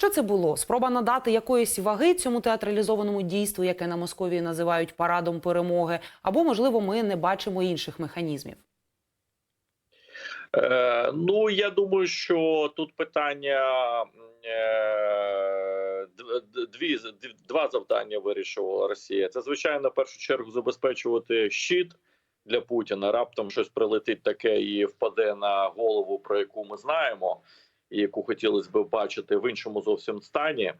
Що це було? Спроба надати якоїсь ваги цьому театралізованому дійству, яке на Московії називають парадом перемоги, або можливо, ми не бачимо інших механізмів. Е, ну я думаю, що тут питання е, дві два завдання вирішувала Росія. Це звичайно в першу чергу забезпечувати щит для Путіна. Раптом щось прилетить таке і впаде на голову, про яку ми знаємо, яку хотілося б бачити в іншому зовсім стані.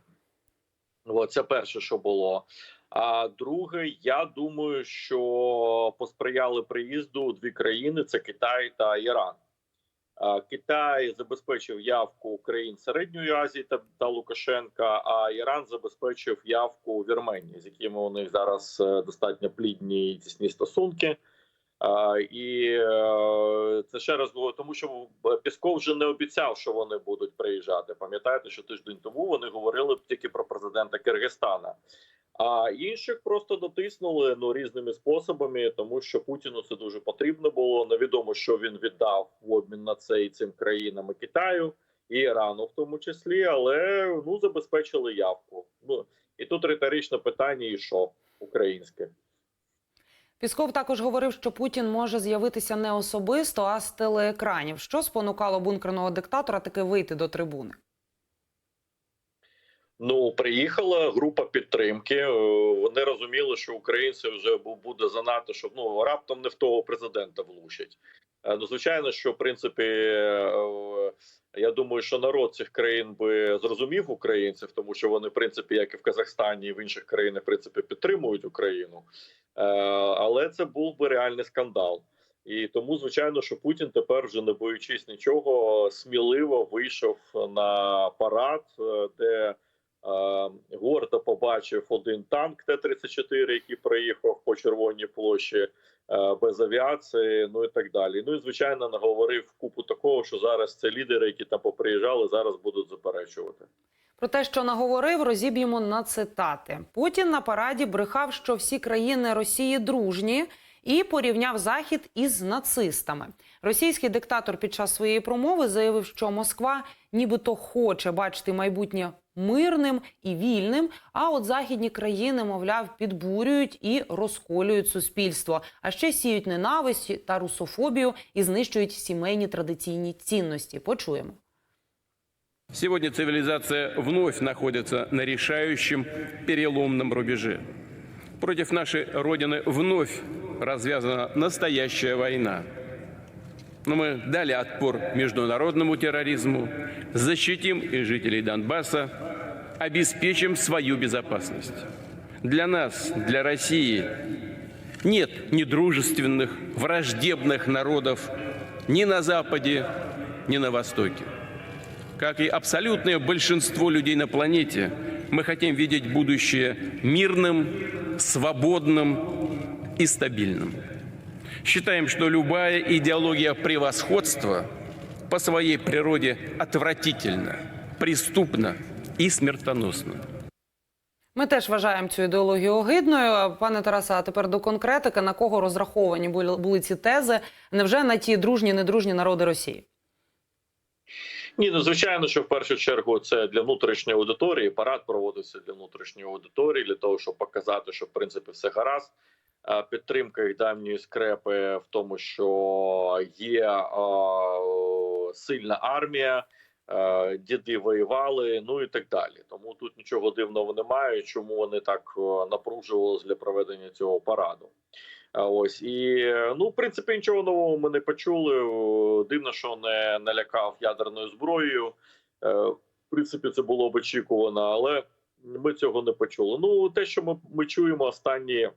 Це перше, що було. А друге, я думаю, що посприяли приїзду дві країни: це Китай та Іран. Китай забезпечив явку України Середньої Азії та, та Лукашенка, а Іран забезпечив явку Вірменії, з якими у них зараз е, достатньо плідні і тісні стосунки. І е, це ще раз було тому, що Пісков вже не обіцяв, що вони будуть приїжджати. Пам'ятаєте, що тиждень тому вони говорили тільки про президента Киргизстана. А інших просто дотиснули ну різними способами, тому що Путіну це дуже потрібно було. Невідомо, що він віддав в обмін на це і цим країнам і Китаю і Ірану, в тому числі, але ну забезпечили явку. Ну і тут риторичне питання: і що українське. Пісков також говорив, що Путін може з'явитися не особисто, а з телеекранів. Що спонукало бункерного диктатора таки вийти до трибуни? Ну, приїхала група підтримки. е, Вони розуміли, що українці вже буде занадто, щоб ну раптом не в того президента влучать. Е, Ну, звичайно, що в принципі, е, я думаю, що народ цих країн би зрозумів українців, тому що вони, в принципі, як і в Казахстані, і в інших країнах, в принципі, підтримують Україну. Але це був би реальний скандал. І тому, звичайно, що Путін тепер вже не боючись нічого, сміливо вийшов на парад, де Гордо побачив один танк Т-34, який проїхав по Червоній площі е, без авіації, ну і так далі. Ну і звичайно наговорив купу такого, що зараз це лідери, які там поприїжджали, зараз будуть заперечувати. Про те, що наговорив, розіб'ємо на цитати. Путін на параді брехав, що всі країни Росії дружні. І порівняв захід із нацистами. Російський диктатор під час своєї промови заявив, що Москва нібито хоче бачити майбутнє мирним і вільним. А от західні країни, мовляв, підбурюють і розколюють суспільство, а ще сіють ненависть та русофобію і знищують сімейні традиційні цінності. Почуємо. Сегодня цивилизация вновь находится на решающем переломном рубеже. Против нашей Родины вновь развязана настоящая война. Но мы дали отпор международному терроризму, защитим и жителей Донбасса, обеспечим свою безопасность. Для нас, для России нет недружественных, враждебных народов ни на Западе, ни на Востоке. Как и абсолютное большинство людей на планете, мы хотим видеть будущее мирным, свободным и стабильным. Считаем, что любая идеология превосходства по своей природе отвратительна, преступна и смертоносна. Ми теж вважаємо цю ідеологію огидною. Пане Тарасе, а тепер до конкретики на кого розраховані були, були ці тези? Невже на ті дружні, недружні народи Росії? Ні, ну звичайно, що в першу чергу це для внутрішньої аудиторії. Парад проводився для внутрішньої аудиторії, для того, щоб показати, що в принципі все гаразд. Е, Підтримка їх давньої скрепи в тому, що є е, сильна армія, е, діди воювали, ну і так далі. Тому тут нічого дивного немає. Чому вони так напружувалися для проведення цього параду? Ось і ну, в принципі, нічого нового ми не почули. Дивно, що не налякав ядерною зброєю. В принципі, це було б очікувано, але ми цього не почули. Ну, те, що ми, ми чуємо останні.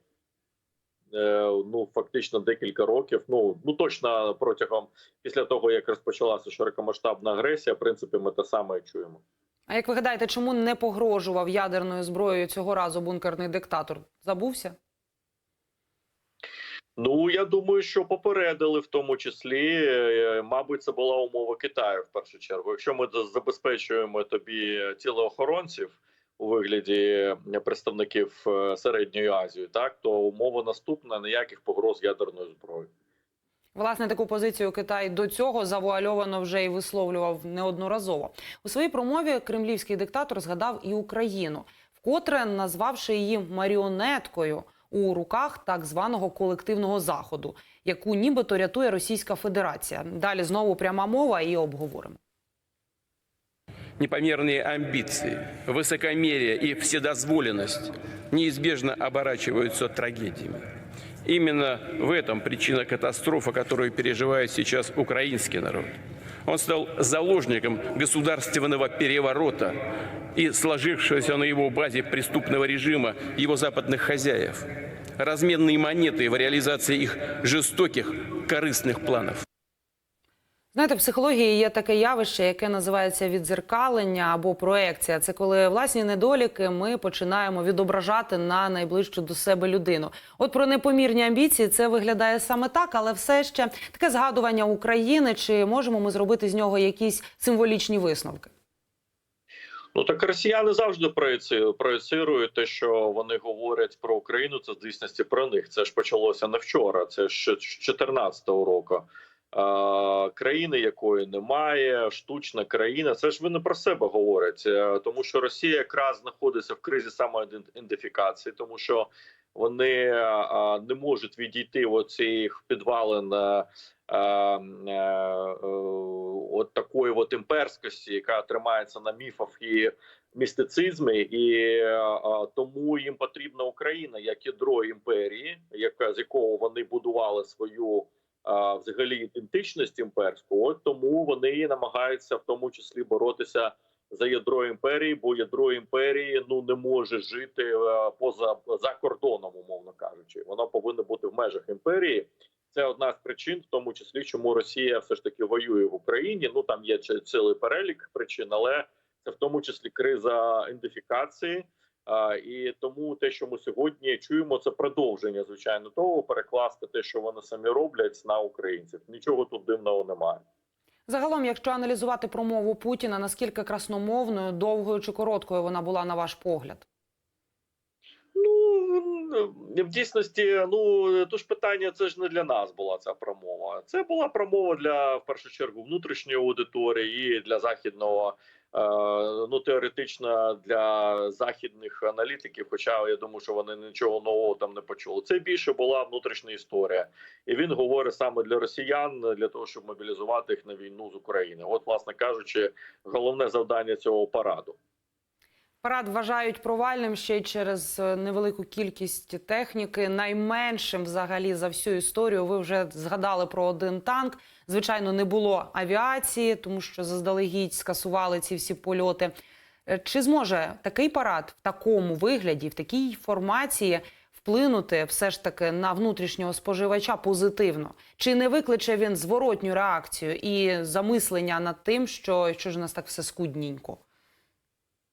Е, Ну, фактично декілька років. Ну ну точно протягом після того, як розпочалася широкомасштабна агресія, в принципі, ми те саме чуємо. А як ви гадаєте, чому не погрожував ядерною зброєю цього разу бункерний диктатор? Забувся? Ну я думаю, що попередили в тому числі. Е, Мабуть, це була умова Китаю в першу чергу. Якщо ми забезпечуємо тобі тілоохоронців у вигляді представників е, середньої Азії, так то умова наступна ніяких погроз ядерною зброєю. Власне, таку позицію Китай до цього завуальовано вже і висловлював неодноразово. У своїй промові кремлівський диктатор згадав і Україну, вкотре назвавши її маріонеткою у руках так званого колективного заходу, яку нібито рятує Російська Федерація. Далі знову пряма мова і обговоримо. Непомерные амбиции, высокомерие и вседозволенность неизбежно оборачиваются трагедиями. Именно в этом причина катастрофы, которую переживает сейчас украинский народ. Он стал заложником государственного переворота и сложившегося на его базе преступного режима его западных хозяев. Разменные монеты в реализации их жестоких, корыстных планов. Знаєте, в психології є таке явище, яке називається відзеркалення або проекція. Це коли власні недоліки ми починаємо відображати на найближчу до себе людину. От про непомірні амбіції це виглядає саме так, але все ще таке згадування України. Чи можемо ми зробити з нього якісь символічні висновки? Ну так росіяни завжди проєци- проєцирують те, що вони говорять про Україну. Це в дійсності про них. Це ж почалося не вчора. Це з 2014 року. Країни, якої немає, штучна країна. Це ж вони про себе говорять, Е, тому що Росія якраз знаходиться в кризі самоідентифікації, тому що вони не можуть відійти в оцих підвалин е, е, от такої от імперськості, яка тримається на міфах і містицизмі, і тому їм потрібна Україна як ядро імперії, яка з якого вони будували свою взагалі ідентичність імперську. От тому вони намагаються в тому числі боротися за ядро імперії, бо ядро імперії ну не може жити поза за кордоном, умовно кажучи. Воно повинно бути в межах імперії. Це одна з причин, в тому числі, чому Росія все ж таки воює в Україні. Ну там є цілий перелік причин, але це в тому числі криза ідентифікації. І тому те, що ми сьогодні чуємо, це продовження звичайно того, перекласти те, що вони самі роблять на українців. Нічого тут дивного немає. Загалом, якщо аналізувати промову Путіна, наскільки красномовною, довгою чи короткою вона була на ваш погляд? Ну в дійсності, ну то ж питання, це ж не для нас була ця промова. Це була промова для в першу чергу внутрішньої аудиторії і для західного. Е, Ну, теоретично для західних аналітиків, хоча я думаю, що вони нічого нового там не почули. Це більше була внутрішня історія, і він говорить саме для росіян, для того, щоб мобілізувати їх на війну з України. От, власне кажучи, головне завдання цього параду. Парад вважають провальним ще через е, невелику кількість техніки. Найменшим взагалі за всю історію. Ви вже згадали про один танк. Звичайно, не було авіації, тому що заздалегідь скасували ці всі польоти. Е, Чи зможе такий парад в такому вигляді, в такій формації вплинути все ж таки на внутрішнього споживача позитивно? Чи не викличе він зворотню реакцію і замислення над тим, що, що ж у нас так все скудненько?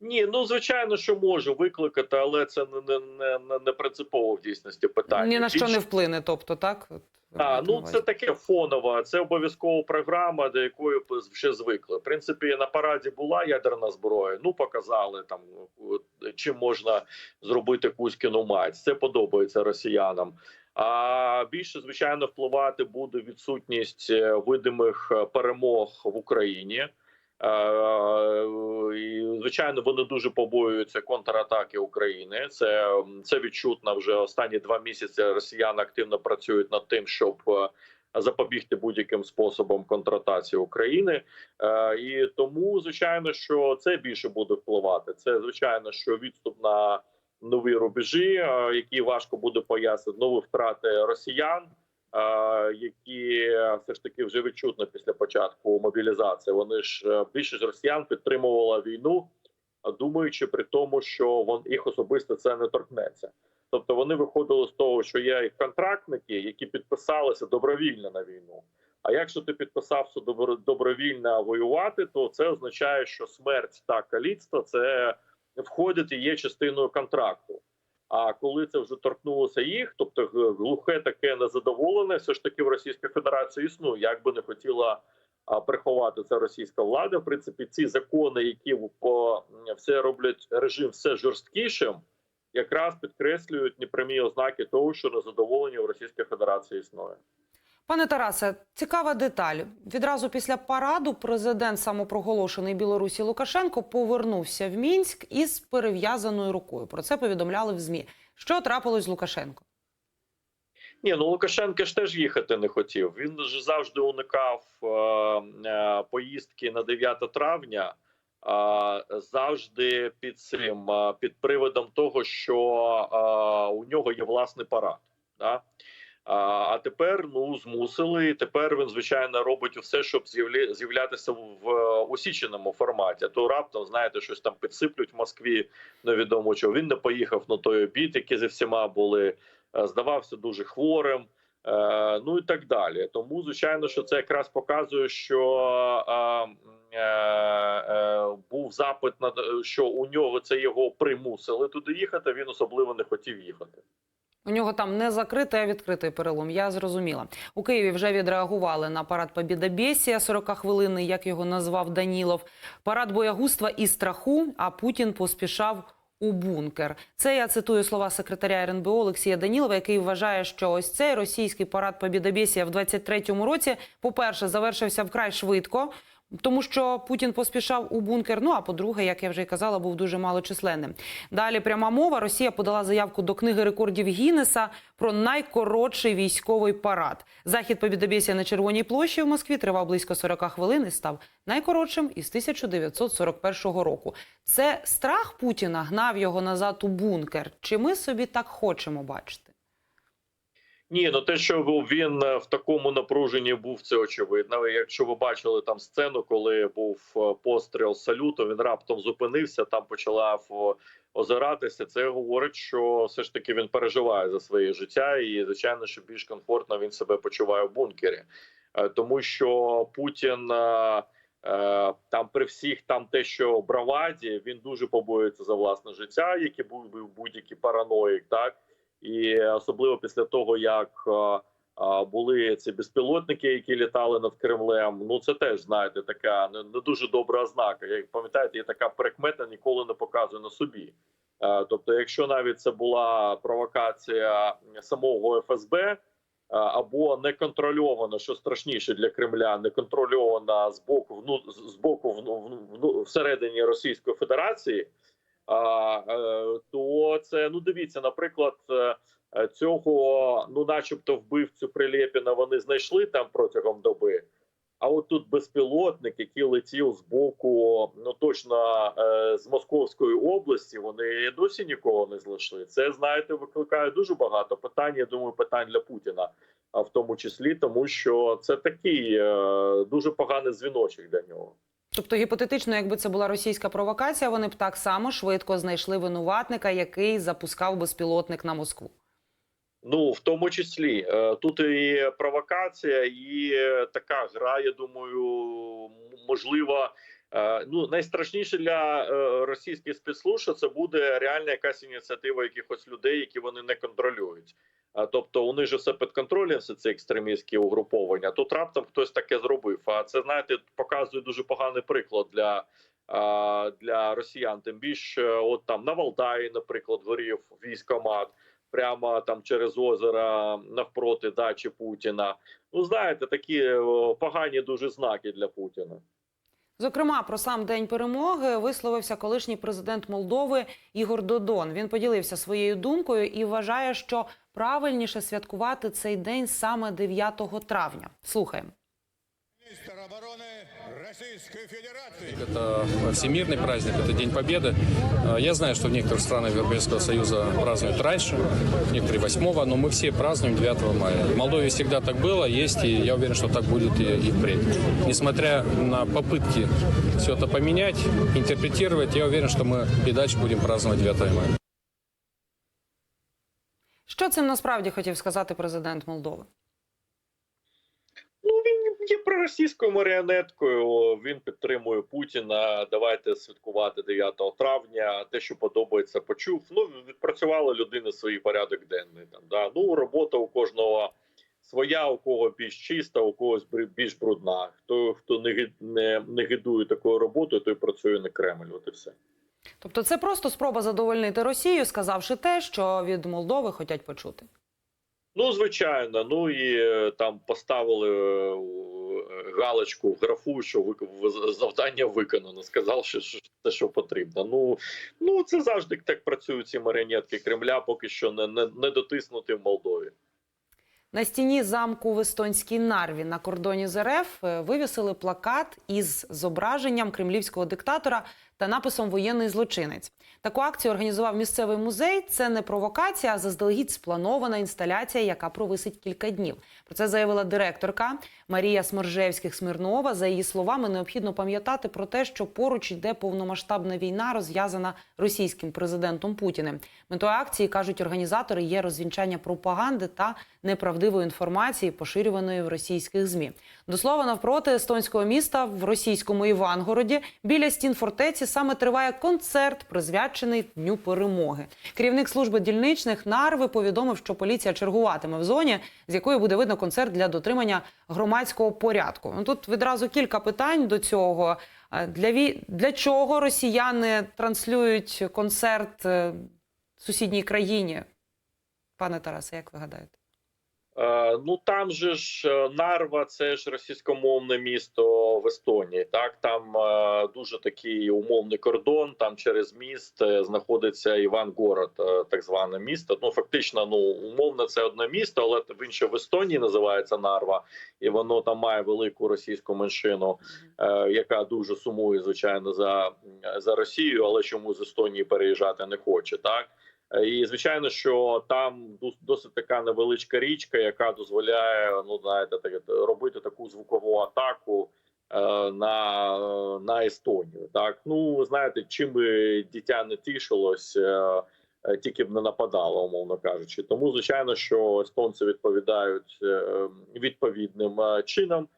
Ні, ну звичайно, що може викликати, але це не, не, не, не, принципово в дійсності питання. Ні на що не вплине, тобто, так? А, ну це таке фонове, це обов'язкова програма, до якої вже звикли. В принципі, на параді була ядерна зброя. Ну показали там чим можна зробити Кузькіну мать. Це подобається росіянам. А більше звичайно впливати буде відсутність е, видимих е, перемог в Україні. Е, звичайно, вони дуже побоюються контратаки України. Це, це відчутно вже останні два місяці. Росіяни активно працюють над тим, щоб е, запобігти будь-яким способом контратації України. Е, І тому, звичайно, що це більше буде впливати. Це звичайно, що відступ на нові рубежі, які важко буде пояснити, нові втрати росіян. Які все ж таки вже відчутно після початку мобілізації. Вони ж е, більшість росіян підтримувала війну, думаючи при тому, що вон їх особисто це не торкнеться. Тобто вони виходили з того, що є і контрактники, які підписалися добровільно на війну. А якщо ти підписався добро- добровільно воювати, то це означає, що смерть та каліцтво це входить і є частиною контракту. А коли це вже торкнулося їх, тобто глухе таке незадоволене, все ж таки в Російській Федерації існує, як би не хотіла приховати це російська влада. В принципі, ці закони, які по все роблять режим все жорсткішим, якраз підкреслюють непрямі ознаки того, що незадоволення в Російській Федерації існує. Пане Тарасе, цікава деталь. Відразу після параду президент самопроголошений Білорусі Лукашенко повернувся в Мінськ із перев'язаною рукою. Про це повідомляли в змі. Що трапилось з Лукашенко? Ні, ну Лукашенко ж теж їхати не хотів. Він ж завжди уникав е, е, поїздки на 9 травня, е, завжди під цим е, під приводом того, що е, у нього є власний парад. Да? А, тепер ну змусили. І тепер він звичайно робить все, щоб з'являтися в усіченому форматі. То раптом знаєте, щось там підсиплють в Москві. Невідомо чого. Він не поїхав на той обід, який зі всіма були. е, Здавався дуже хворим. Е, ну і так далі. Тому, звичайно, що це якраз показує, що е, е, був запит на що у нього це його примусили туди їхати. Він особливо не хотів їхати. У нього там не закритий, а відкритий перелом. Я зрозуміла. У Києві вже відреагували на парад Побідобєсія 40-хвилинний, як його назвав Данілов. Парад боягузтва і страху, а Путін поспішав у бункер. Це я цитую слова секретаря РНБО Олексія Данілова, який вважає, що ось цей російський парад Побідобєсія в 23-му році, по-перше, завершився вкрай швидко. Тому що Путін поспішав у бункер. Ну а по-друге, як я вже й казала, був дуже малочисленним. Далі пряма мова. Росія подала заявку до книги рекордів Гіннеса про найкоротший військовий парад. Захід Побідобєсія на Червоній площі в Москві тривав близько 40 хвилин і став найкоротшим із 1941 року. Це страх Путіна гнав його назад у бункер. Чи ми собі так хочемо бачити? Ні, ну те, що він е, в такому напруженні був, це очевидно. Якщо ви бачили там сцену, коли був е, постріл салюту, він раптом зупинився, там почала озиратися. Це говорить, що все ж таки він переживає за своє життя, і звичайно, що більш комфортно він себе почуває в бункері, Е, тому що Путін. е, е, Там при всіх там те, що браваді, він дуже побоюється за власне життя, який був будь-який параноїк, так і особливо після того, як е, е, були ці безпілотники, які літали над Кремлем. Ну це теж знаєте, така не, дуже добра ознака. Як пам'ятаєте, є така прикмета, ніколи не показує на собі. Е, Тобто, якщо навіть це була провокація самого ФСБ. Або неконтрольована, що страшніше для Кремля, неконтрольована з боку з боку вну, вну, всередині Російської Федерації, то це ну дивіться, наприклад, е, е, цього, ну, начебто, вбивцю Прилєпіна вони знайшли там протягом доби. А от тут безпілотник, який летів з боку, ну точно е, з Московської області, вони досі нікого не знайшли. Це знаєте, викликає дуже багато питань. Я думаю, питань для Путіна, а в тому числі, тому що це такий е, дуже поганий дзвіночок для нього. Тобто, гіпотетично, якби це була російська провокація, вони б так само швидко знайшли винуватника, який запускав безпілотник на Москву. Ну, в тому числі Е, тут і провокація, і е, така гра. Я думаю, м- можливо. е, Ну, найстрашніше для російських спецслужб, це буде реальна якась ініціатива якихось людей, які вони не контролюють. Тобто вони ж все під контролем, все ці екстремістські угруповання. Тут раптом хтось таке зробив. А це знаєте, показує дуже поганий приклад для, для росіян. Тим більше, от там на Валдаї, наприклад, горів військомат прямо там через озеро навпроти дачі Путіна. Ну знаєте, такі погані дуже знаки для Путіна. Зокрема, про сам день перемоги висловився колишній президент Молдови Ігор Додон. Він поділився своєю думкою і вважає, що правильніше святкувати цей день саме 9 травня. Слухаємо. Министр обороны Российской Федерации. Это всемирный праздник, это День Победы. Э, Я знаю, что в некоторых странах Европейского Союза празднуют раньше, некоторые 8 но мы все празднуем 9 мая. В Молдове всегда так было, есть, и я уверен, что так будет и, и впредь. Несмотря на попытки все это поменять, интерпретировать, я уверен, что мы и дальше будем праздновать 9 мая. Що цим насправді хотів сказати президент Молдови? Є проросійською маріонеткою. Він підтримує Путіна. Давайте святкувати 9 травня. Те, що подобається, почув. Ну відпрацювала людина свій порядок денний. Там да ну робота у кожного своя, у кого більш чиста, у когось більш брудна. Хто хто не не, не гидує такою роботою, той працює на Кремль. От і все. Тобто, це просто спроба задовольнити Росію, сказавши те, що від Молдови хочуть почути. Ну, звичайно, ну і е, там поставили е, галочку графу, що завдання виконано. Сказав, що що те, що потрібно. Ну, ну це завжди так працюють ці маріонетки Кремля, поки що не, не, не дотиснути в Молдові. На стіні замку в естонській нарві на кордоні з РФ е, вивісили плакат із зображенням кремлівського диктатора та написом Воєнний злочинець. Таку акцію організував місцевий музей. Це не провокація, а заздалегідь спланована інсталяція, яка провисить кілька днів. Про це заявила директорка Марія Сморжевських Смирнова. За її словами, необхідно пам'ятати про те, що поруч йде повномасштабна війна, розв'язана російським президентом Путіним. Метою акції кажуть організатори є розвінчання пропаганди та неправдивої інформації, поширюваної в російських змі. До слова, навпроти естонського міста в російському Івангороді біля стін фортеці саме триває концерт, призвячений Дню перемоги. Керівник служби дільничних Нарви повідомив, що поліція чергуватиме в зоні, з якої буде видно концерт для дотримання громадського порядку. Ну тут відразу кілька питань до цього. Для ві... для чого росіяни транслюють концерт е, в сусідній країні? Пане Тарасе, як ви гадаєте? Е, ну там же ж е, Нарва, це ж російськомовне місто в Естонії. Так там е, дуже такий умовний кордон. Там через міст знаходиться Івангород, е, так зване місто. Ну фактично, ну умовно, це одне місто, але в інше в Естонії називається Нарва, і воно там має велику російську меншину, яка дуже сумує, звичайно, за, за Росію, але чому з Естонії переїжджати не хоче, так. Е, І звичайно, що там дос- досить така невеличка річка, яка дозволяє ну знаєте, так робити таку звукову атаку е, на, на Естонію. Так ну знаєте, чим би дитя не тішилось, е, тільки б не нападало, умовно кажучи. Тому звичайно, що естонці відповідають відповідним чином.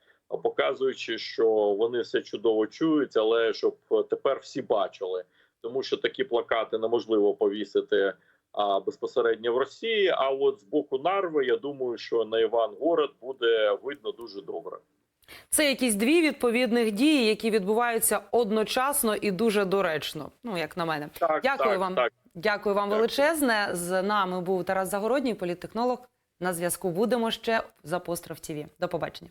Показуючи, що вони все чудово чують, але щоб тепер всі бачили, тому що такі плакати неможливо повісити а, безпосередньо в Росії. А от з боку Нарви, я думаю, що на Івангород буде видно дуже добре. Це якісь дві відповідних дії, які відбуваються одночасно і дуже доречно. Ну як на мене. Так, Дякую так, вам. Так. Дякую вам величезне. З нами був Тарас Загородній, політтехнолог. На зв'язку будемо ще за Постров ТВ. До побачення.